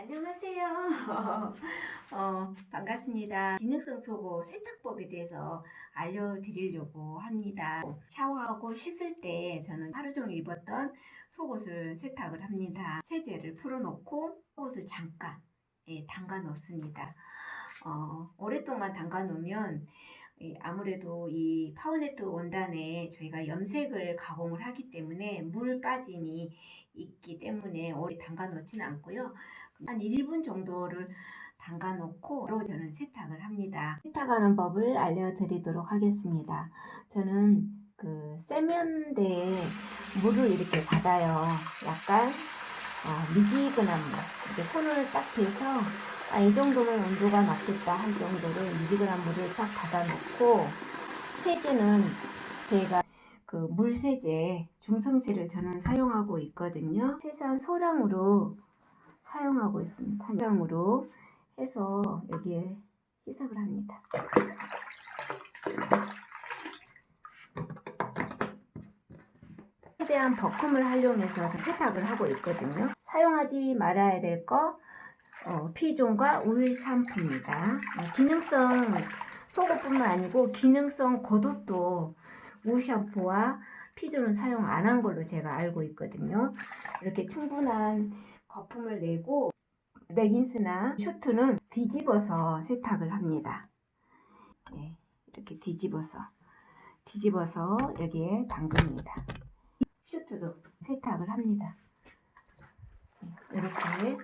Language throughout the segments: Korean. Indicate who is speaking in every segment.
Speaker 1: 안녕하세요. 어, 반갑습니다. 기능성 속옷 세탁법에 대해서 알려드리려고 합니다. 샤워하고 씻을 때 저는 하루 종일 입었던 속옷을 세탁을 합니다. 세제를 풀어놓고 속옷을 잠깐 예, 담가 놓습니다. 어, 오랫동안 담가 놓으면 예, 아무래도 이 파워네트 원단에 저희가 염색을 가공을 하기 때문에 물 빠짐이 있기 때문에 오래 담가 놓지는 않고요. 한 1분 정도를 담가 놓고 저는 세탁을 합니다. 세탁하는 법을 알려드리도록 하겠습니다. 저는 그 세면대에 물을 이렇게 받아요. 약간 어, 미지근한 물. 손을 딱 대서 아, 이 정도면 온도가 맞겠다 할 정도로 미지근한 물을 딱 받아놓고 세제는 제가 그 물세제 중성세를 저는 사용하고 있거든요. 최소한 소량으로 사용하고 있습니다. 소량으로 해서 여기에 희석을 합니다. 최대한 버금을 활용해서 세탁을 하고 있거든요. 사용하지 말아야 될 거 어, 피존과 울 샴푸입니다. 어, 기능성 속옷뿐만 아니고 기능성 겉옷도 울 샴푸와 피존은 사용 안 한 걸로 제가 알고 있거든요. 이렇게 충분한 거품을 내고 레깅스나 슈트는 뒤집어서 세탁을 합니다. 네, 이렇게 뒤집어서 뒤집어서 여기에 담급니다. 슈트도 세탁을 합니다. 네, 이렇게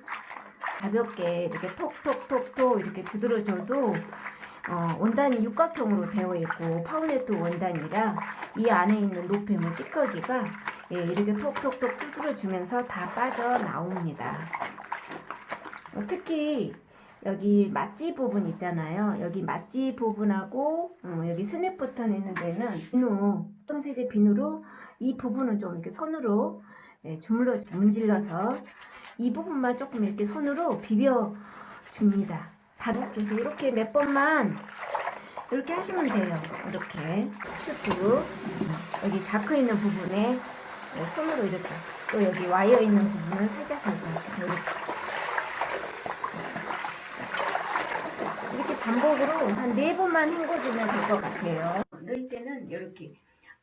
Speaker 1: 가볍게 이렇게 톡톡톡톡 이렇게 두드려줘도 어, 원단이 육각형으로 되어 있고 파운네트 원단이라 이 안에 있는 노폐물 찌꺼기가 예, 이렇게 톡톡톡 두드려주면서 다 빠져나옵니다. 어, 특히 여기 맛지 부분 있잖아요. 여기 맛지 부분하고 어, 여기 스냅 버튼 있는 데는 비누, 똥세제 비누로 이 부분은 좀 이렇게 손으로 예, 주물러 문질러서 이 부분만 조금 이렇게 손으로 비벼 줍니다. 그래서 이렇게 몇 번만 이렇게 하시면 돼요. 이렇게 슈트 여기 자크 있는 부분에 손으로 이렇게 또 여기 와이어 있는 부분을 살짝 살짝 이렇게 이렇게 반복으로 한 네 번만 헹궈주면 될 것 같아요. 넣을 때는 이렇게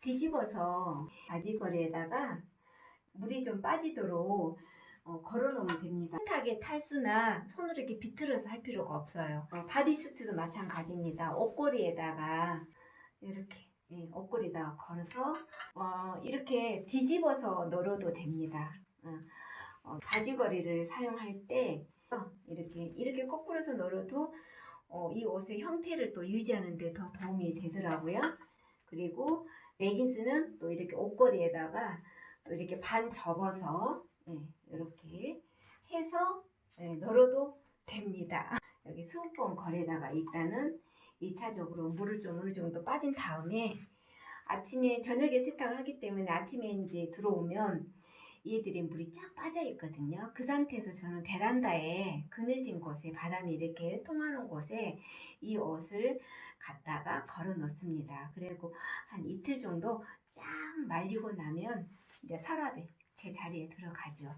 Speaker 1: 뒤집어서 바지거리에다가 물이 좀 빠지도록 어, 걸어놓으면 됩니다. 세탁의 탈수나 손으로 이렇게 비틀어서 할 필요가 없어요. 어, 바디슈트도 마찬가지입니다. 옷걸이에다가 이렇게 예, 옷걸이에다가 걸어서 어, 이렇게 뒤집어서 널어도 됩니다. 어, 어, 바지걸이를 사용할 때 어, 이렇게 이렇게 거꾸로서 널어도 어, 이 옷의 형태를 또 유지하는 데 더 도움이 되더라고요. 그리고 레깅스는 또 이렇게 옷걸이에다가 또 이렇게 반 접어서 예, 이렇게 해서 예, 널어도 됩니다. 여기 수분봉 걸에다가 일단은 1차적으로 물을 좀 어느 정도 빠진 다음에 아침에 저녁에 세탁을 하기 때문에 아침에 이제 들어오면 얘들이 물이 쫙 빠져 있거든요. 그 상태에서 저는 베란다에 그늘진 곳에 바람이 이렇게 통하는 곳에 이 옷을 갖다가 걸어 놓습니다. 그리고 한 이틀 정도 쫙 말리고 나면 이제 서랍에 제 자리에 들어가죠.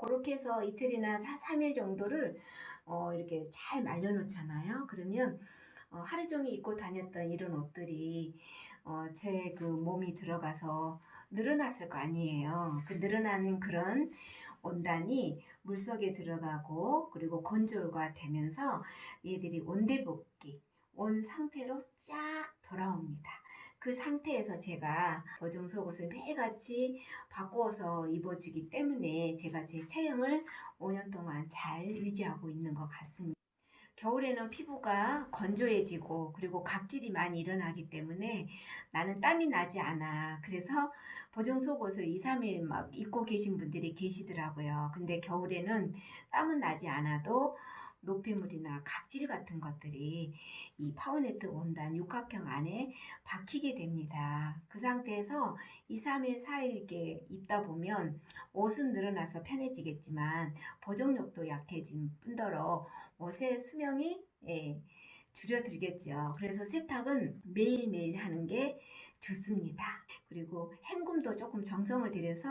Speaker 1: 그렇게 해서 이틀이나 3일 정도를 어, 이렇게 잘 말려놓잖아요. 그러면 어, 하루 종일 입고 다녔던 이런 옷들이 어, 제 그 몸이 들어가서 늘어났을 거 아니에요. 그 늘어나는 그런 온단이 물속에 들어가고 그리고 건조가 되면서 얘들이 온대복귀 온 상태로 쫙 돌아옵니다. 그 상태에서 제가 보정 속옷을 매일같이 바꾸어서 입어주기 때문에 제가 제 체형을 5년 동안 잘 유지하고 있는 것 같습니다. 겨울에는 피부가 건조해지고 그리고 각질이 많이 일어나기 때문에 나는 땀이 나지 않아. 그래서 보정 속옷을 2, 3일 막 입고 계신 분들이 계시더라고요. 근데 겨울에는 땀은 나지 않아도 노폐물이나 각질 같은 것들이 이 파워네트 원단 육각형 안에 박히게 됩니다. 그 상태에서 2, 3일, 4일 이렇게 입다 보면 옷은 늘어나서 편해지겠지만 보정력도 약해진 뿐더러 옷의 수명이 예, 줄여들겠죠. 그래서 세탁은 매일매일 하는 게 좋습니다. 그리고 헹굼도 조금 정성을 들여서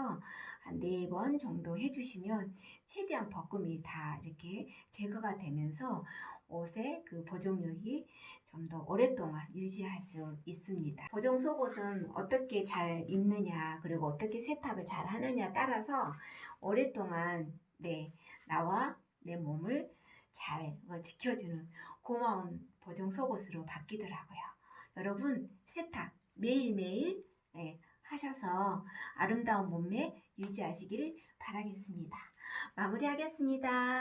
Speaker 1: 한 네 번 정도 해주시면 최대한 벗금이 다 이렇게 제거가 되면서 옷의 그 보정력이 좀 더 오랫동안 유지할 수 있습니다. 보정 속옷은 어떻게 잘 입느냐 그리고 어떻게 세탁을 잘 하느냐 따라서 오랫동안 네 나와 내 몸을 잘 어, 지켜주는 고마운 보정 속옷으로 바뀌더라고요. 여러분 세탁 매일매일 예, 하셔서 아름다운 몸매 유지하시길 바라겠습니다. 마무리하겠습니다.